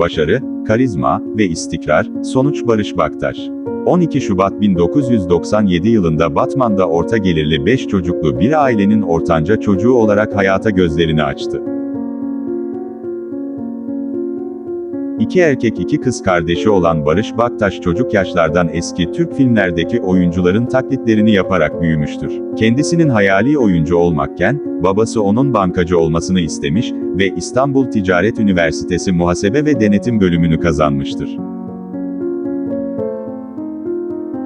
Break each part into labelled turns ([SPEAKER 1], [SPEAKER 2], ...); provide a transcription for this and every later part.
[SPEAKER 1] Başarı, karizma ve istikrar, sonuç Barış Baktaş. 12 Şubat 1997 yılında Batman'da orta gelirli 5 çocuklu bir ailenin ortanca çocuğu olarak hayata gözlerini açtı. İki erkek iki kız kardeşi olan Barış Baktaş çocuk yaşlardan eski Türk filmlerdeki oyuncuların taklitlerini yaparak büyümüştür. Kendisinin hayali oyuncu olmakken, babası onun bankacı olmasını istemiş ve İstanbul Ticaret Üniversitesi Muhasebe ve Denetim bölümünü kazanmıştır.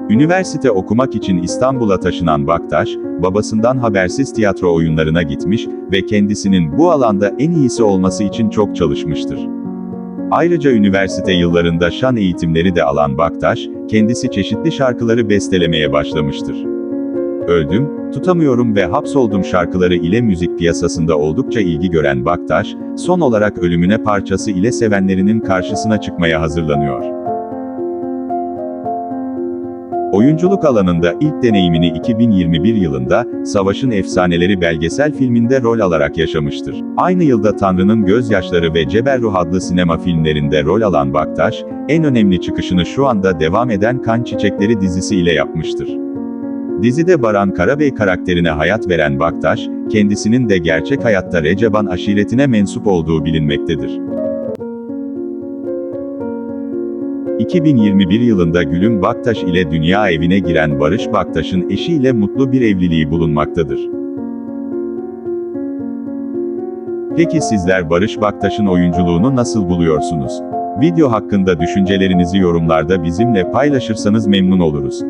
[SPEAKER 1] Üniversite okumak için İstanbul'a taşınan Baktaş, babasından habersiz tiyatro oyunlarına gitmiş ve kendisinin bu alanda en iyisi olması için çok çalışmıştır. Ayrıca üniversite yıllarında şan eğitimleri de alan Baktaş, kendisi çeşitli şarkıları bestelemeye başlamıştır. Öldüm, Tutamıyorum ve Hapsoldum şarkıları ile müzik piyasasında oldukça ilgi gören Baktaş, son olarak Ölümüne parçası ile sevenlerinin karşısına çıkmaya hazırlanıyor. Oyunculuk alanında ilk deneyimini 2021 yılında, Savaşın Efsaneleri belgesel filminde rol alarak yaşamıştır. Aynı yılda Tanrı'nın Gözyaşları ve Ceberruh adlı sinema filmlerinde rol alan Baktaş, en önemli çıkışını şu anda devam eden Kan Çiçekleri dizisi ile yapmıştır. Dizide Baran Karabey karakterine hayat veren Baktaş, kendisinin de gerçek hayatta Receban aşiretine mensup olduğu bilinmektedir. 2021 yılında Gülüm Baktaş ile dünya evine giren Barış Baktaş'ın eşiyle mutlu bir evliliği bulunmaktadır. Peki sizler Barış Baktaş'ın oyunculuğunu nasıl buluyorsunuz? Video hakkında düşüncelerinizi yorumlarda bizimle paylaşırsanız memnun oluruz.